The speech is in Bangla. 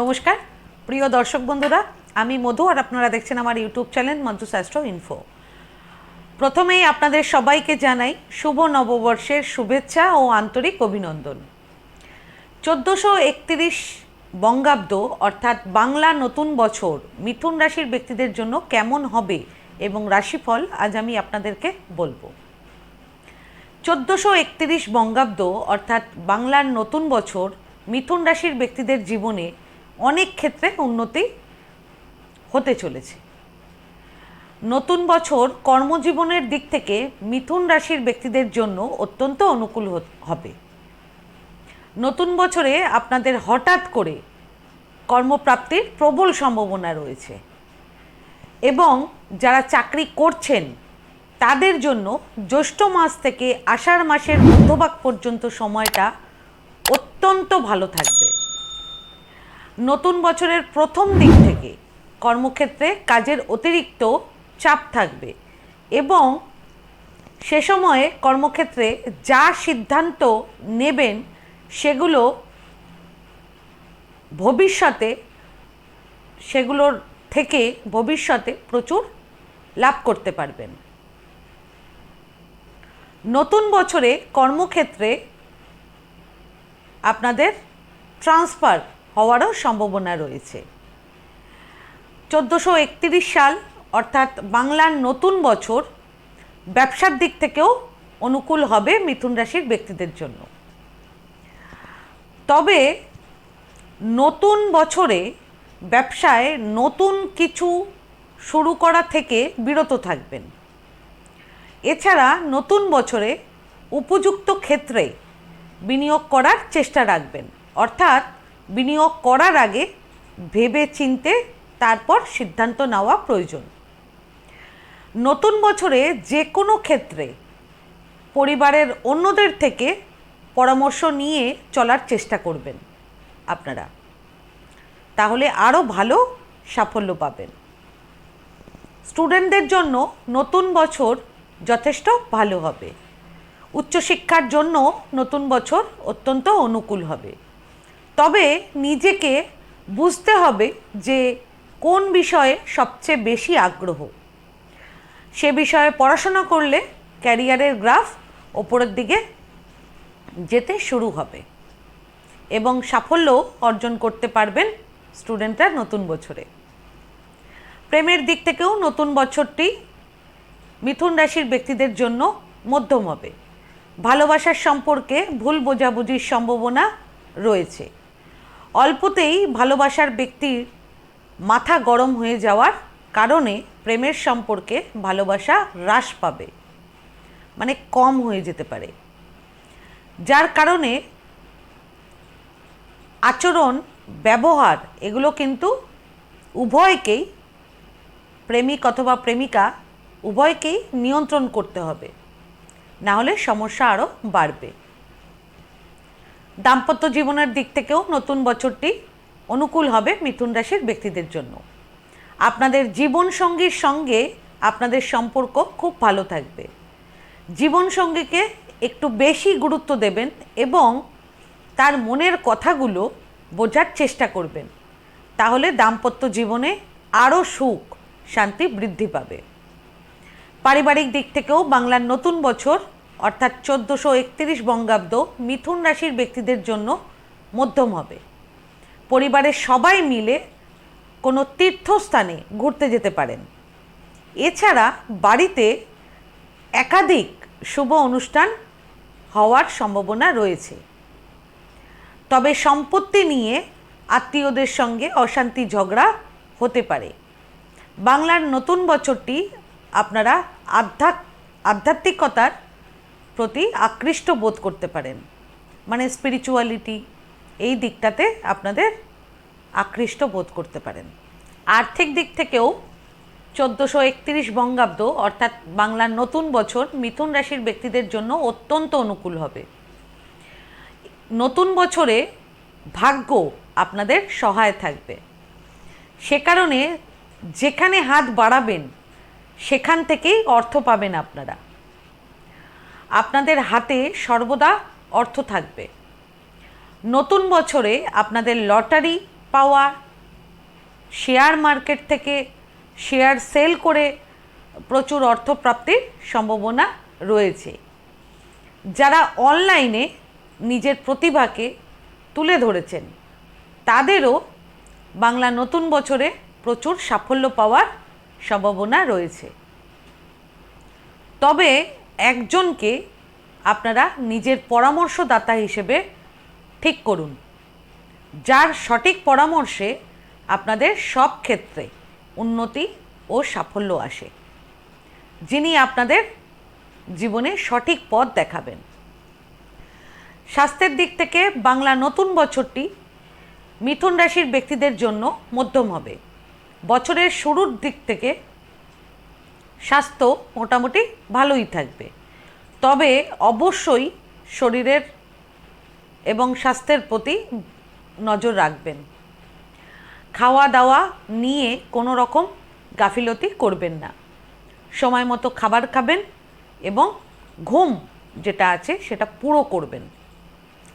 নমস্কার, প্রিয় দর্শক বন্ধুরা, আমি মধু আর আপনারা দেখছেন আমার ইউটিউব চ্যানেল মধু শাস্ত্র ইনফো প্রথমেই আপনাদের সবাইকে জানাই শুভ নববর্ষের শুভেচ্ছা ও আন্তরিক অভিনন্দন। চোদ্দোশো একত্রিশ বঙ্গাব্দ, অর্থাৎ বাংলা নতুন বছর, মিথুন রাশির ব্যক্তিদের জন্য কেমন হবে এবং রাশিফল, আজ আমি আপনাদেরকে বলব। চোদ্দোশো একত্রিশ বঙ্গাব্দ, অর্থাৎ বাংলার নতুন বছর, মিথুন রাশির ব্যক্তিদের জীবনে অনেক ক্ষেত্রে উন্নতি হতে চলেছে। নতুন বছর কর্মজীবনের দিক থেকে মিথুন রাশির ব্যক্তিদের জন্য অত্যন্ত অনুকূল হবে। নতুন বছরে আপনাদের হঠাৎ করে কর্মপ্রাপ্তির প্রবল সম্ভাবনা রয়েছে এবং যারা চাকরি করছেন, তাদের জন্য জ্যৈষ্ঠ মাস থেকে আষাঢ় মাসের মধ্যভাগ পর্যন্ত সময়টা অত্যন্ত ভালো থাকবে। নতুন বছরের প্রথম দিক থেকে কর্মক্ষেত্রে কাজের অতিরিক্ত চাপ থাকবে এবং সে সময়ে কর্মক্ষেত্রে যা সিদ্ধান্ত নেবেন সেগুলো ভবিষ্যতে, সেগুলোর থেকে ভবিষ্যতে প্রচুর লাভ করতে পারবেন। নতুন বছরে কর্মক্ষেত্রে আপনাদের ট্রান্সফার হওয়ারও সম্ভাবনা রয়েছে। চোদ্দোশো একতিরিশ সাল, অর্থাৎ বাংলার নতুন বছর, ব্যবসার দিক থেকেও অনুকূল হবে মিথুন রাশির ব্যক্তিদের জন্য। তবে নতুন বছরে ব্যবসায় নতুন কিছু শুরু করা থেকে বিরত থাকবেন। এছাড়া নতুন বছরে উপযুক্ত ক্ষেত্রে বিনিয়োগ করার চেষ্টা রাখবেন। অর্থাৎ বিনিয়োগ করার আগে ভেবে চিনতে তারপর সিদ্ধান্ত নেওয়া প্রয়োজন। নতুন বছরে যে কোনো ক্ষেত্রে পরিবারের অন্যদের থেকে পরামর্শ নিয়ে চলার চেষ্টা করবেন আপনারা। তাহলে আরও ভালো সাফল্য পাবেন। স্টুডেন্টদের জন্য নতুন বছর যথেষ্ট ভালো হবে। উচ্চশিক্ষার জন্য নতুন বছর অত্যন্ত অনুকূল হবে। তবে নিজেকে বুঝতে হবে যে কোন বিষয়ে সবচেয়ে বেশি আগ্রহ। সে বিষয়ে পড়াশোনা করলে ক্যারিয়ারের গ্রাফ ওপরের দিকে যেতে শুরু হবে এবং সাফল্য অর্জন করতে পারবেন স্টুডেন্টরা নতুন বছরে। প্রেমের দিক থেকেও নতুন বছরটি মিথুন রাশির ব্যক্তিদের জন্য মধ্যম হবে। ভালোবাসার সম্পর্কে ভুল বোঝাবুঝির সম্ভাবনা রয়েছে। অল্পতেই ভালোবাসার ব্যক্তির মাথা গরম হয়ে যাওয়ার কারণে প্রেমের সম্পর্কে ভালোবাসা হ্রাস পাবে মানে কম হয়ে যেতে পারে। যার কারণে আচরণ, ব্যবহার, এগুলো কিন্তু উভয়কেই প্রেমিক অথবা প্রেমিকা উভয়কেই নিয়ন্ত্রণ করতে হবে। না হলে সমস্যা আরও বাড়বে। দাম্পত্য জীবনের দিক থেকেও নতুন বছরটি অনুকূল হবে মিথুন রাশির ব্যক্তিদের জন্য। আপনাদের জীবনসঙ্গীর সঙ্গে আপনাদের সম্পর্ক খুব ভালো থাকবে। জীবনসঙ্গীকে একটু বেশি গুরুত্ব দেবেন এবং তার মনের কথাগুলো বোঝার চেষ্টা করবেন। তাহলে দাম্পত্য জীবনে আরও সুখ, শান্তি বৃদ্ধি পাবে। পারিবারিক দিক থেকেও বাংলার নতুন বছর অর্থাৎ চোদ্দোশো একত্রিশ বঙ্গাব্দ মিথুন রাশির ব্যক্তিদের জন্য মধ্যম হবে। পরিবারের সবাই মিলে কোনো তীর্থস্থানে ঘুরতে যেতে পারেন। এছাড়া বাড়িতে একাধিক শুভ অনুষ্ঠান হওয়ার সম্ভাবনা রয়েছে। তবে সম্পত্তি নিয়ে আত্মীয়দের সঙ্গে অশান্তি ঝগড়া হতে পারে। বাংলার নতুন বছরটি আপনারা আধ্যাত্মিকতার প্রতি আকৃষ্ট বোধ করতে পারেন। মানে স্পিরিচুয়ালিটি এই দিকটাতে আপনাদের আকৃষ্ট বোধ করতে পারেন। আর্থিক দিক থেকেও চোদ্দোশো একত্রিশ বঙ্গাব্দ, অর্থাৎ বাংলার নতুন বছর মিথুন রাশির ব্যক্তিদের জন্য অত্যন্ত অনুকূল হবে। নতুন বছরে ভাগ্য আপনাদের সহায় থাকবে। সে কারণে যেখানে হাত বাড়াবেন, সেখান থেকেই অর্থ পাবেন আপনারা। আপনাদের হাতে সর্বদা অর্থ থাকবে। নতুন বছরে আপনাদের লটারি পাওয়া, শেয়ার মার্কেট থেকে শেয়ার সেল করে প্রচুর অর্থপ্রাপ্তির সম্ভাবনা রয়েছে। যারা অনলাইনে নিজের প্রতিভাকে তুলে ধরেছেন, তাদেরও বাংলা নতুন বছরে প্রচুর সাফল্য পাওয়ার সম্ভাবনা রয়েছে। তবে একজনকে আপনারা নিজের পরামর্শদাতা হিসেবে ঠিক করুন। যার সঠিক পরামর্শে আপনাদের সব ক্ষেত্রে উন্নতি ও সাফল্য আসে। যিনি আপনাদের জীবনে সঠিক পথ দেখাবেন। স্বাস্থ্যের দিক থেকে বাংলা নতুন বছরটি মিথুন রাশির ব্যক্তিদের জন্য মধ্যম হবে। বছরের শুরুর দিক থেকে স্বাস্থ্য মোটামুটি ভালোই থাকবে। তবে অবশ্যই শরীরের এবং স্বাস্থ্যের প্রতি নজর রাখবেন। খাওয়া দাওয়া নিয়ে কোনো রকম গাফিলতি করবেন না। সময় মতো খাবার খাবেন এবং ঘুম যেটা আছে সেটা পুরো করবেন।